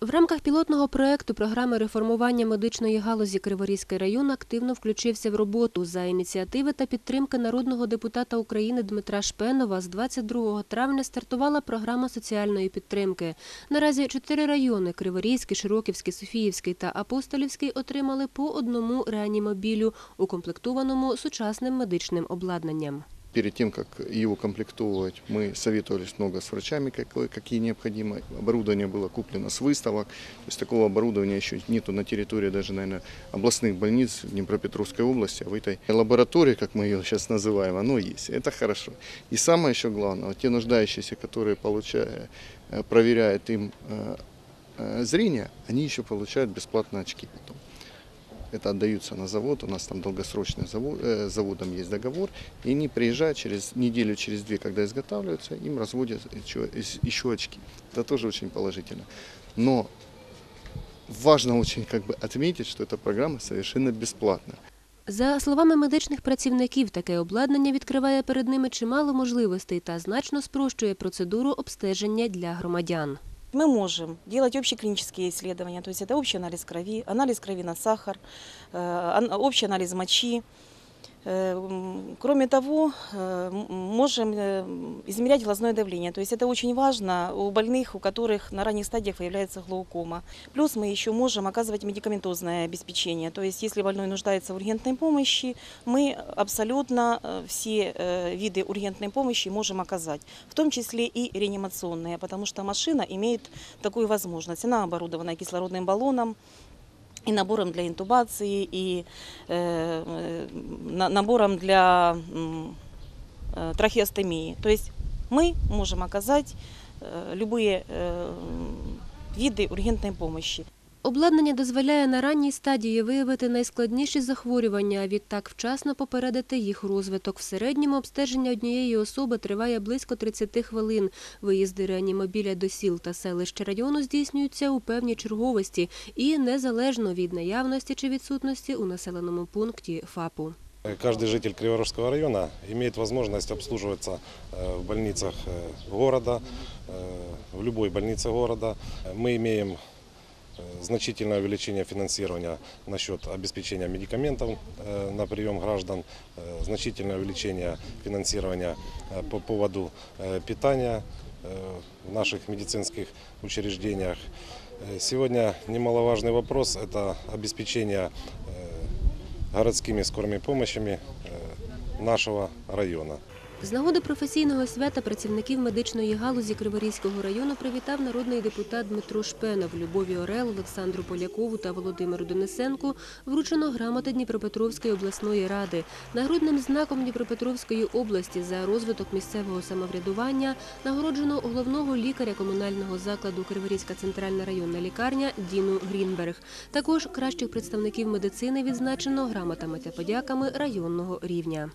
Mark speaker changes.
Speaker 1: В рамках пілотного проекту програми реформування медичної галузі Криворізький район активно включився в роботу за ініціативи та підтримки народного депутата України Дмитра Шпенова. З 22 травня стартувала програма соціальної підтримки. Наразі чотири райони Криворізький, Широківський, Софіївський та Апостолівський отримали по одному реанімобілю, укомплектованому сучасним медичним обладнанням.
Speaker 2: Перед тем, как его комплектовывать, мы советовались много с врачами, какие необходимо. Оборудование было куплено с выставок. То есть такого оборудования еще нету на территории даже, наверное, областных больниц в Днепропетровской области. А в этой лаборатории, как мы ее сейчас называем, оно есть. Это хорошо. И самое еще главное, те нуждающиеся, которые получая, э, проверяют им э, э, зрение, они еще получают бесплатно очки потом. Это отдаются на завод, у нас там долгосрочный завод, э, с заводом есть договор, и они приезжают через неделю, через две, когда изготавливаются, им разводят еще, еще очки. Это тоже очень положительно. Но важно очень как бы отметить, что эта программа совершенно бесплатна.
Speaker 1: За словами медичних працівників, таке обладнання відкриває перед ними чимало можливостей та значно спрощує процедуру обстеження для громадян.
Speaker 3: Мы можем делать общеклинические исследования, то есть это общий анализ крови, анализ крови на сахар, э, ан- общий анализ мочи. Э, м, Кроме того, э, м- можем э, измерять глазное давление. То есть это очень важно у больных, у которых на ранних стадиях выявляется глаукома. Плюс мы еще можем оказывать медикаментозное обеспечение. То есть если больной нуждается в ургентной помощи, мы абсолютно э, все э, виды ургентной помощи можем оказать, в том числе и реанимационные, потому что машина имеет такую возможность. Она оборудована кислородным баллоном, и набором для интубации, и э, э, на- набором для м, э, трахеостомии. То есть мы можем оказать э, любые э, виды ургентной помощи.
Speaker 1: Обладнання дозволяє на ранній стадії виявити найскладніші захворювання, а відтак вчасно попередити їх розвиток. В середньому обстеження однієї особи триває близько 30 хвилин. Виїзди реанімобіля до сіл та селищ району здійснюються у певній черговості і незалежно від наявності чи відсутності у населеному пункті ФАПу.
Speaker 4: Каждый житель Криворожского района имеет возможность обслуживаться э, в больницах э, города, э, в любой больнице города. Мы имеем э, значительное увеличение финансирования насчет обеспечения медикаментов э, на прием граждан, э, значительное увеличение финансирования э, по поводу э, питания э, в наших медицинских учреждениях. Э, Сегодня немаловажный вопрос – это обеспечение э, городскими скорыми помощями э, нашего района.
Speaker 1: З нагоди професійного свята працівників медичної галузі Криворізького району привітав народний депутат Дмитро Шпенов, Любові Орел, Олександру Полякову та Володимиру Денисенку вручено грамоти Дніпропетровської обласної ради. Нагрудним знаком Дніпропетровської області за розвиток місцевого самоврядування нагороджено головного лікаря комунального закладу Криворізька центральна районна лікарня Діну Грінберг. Також кращих представників медицини відзначено грамотами та подяками районного рівня.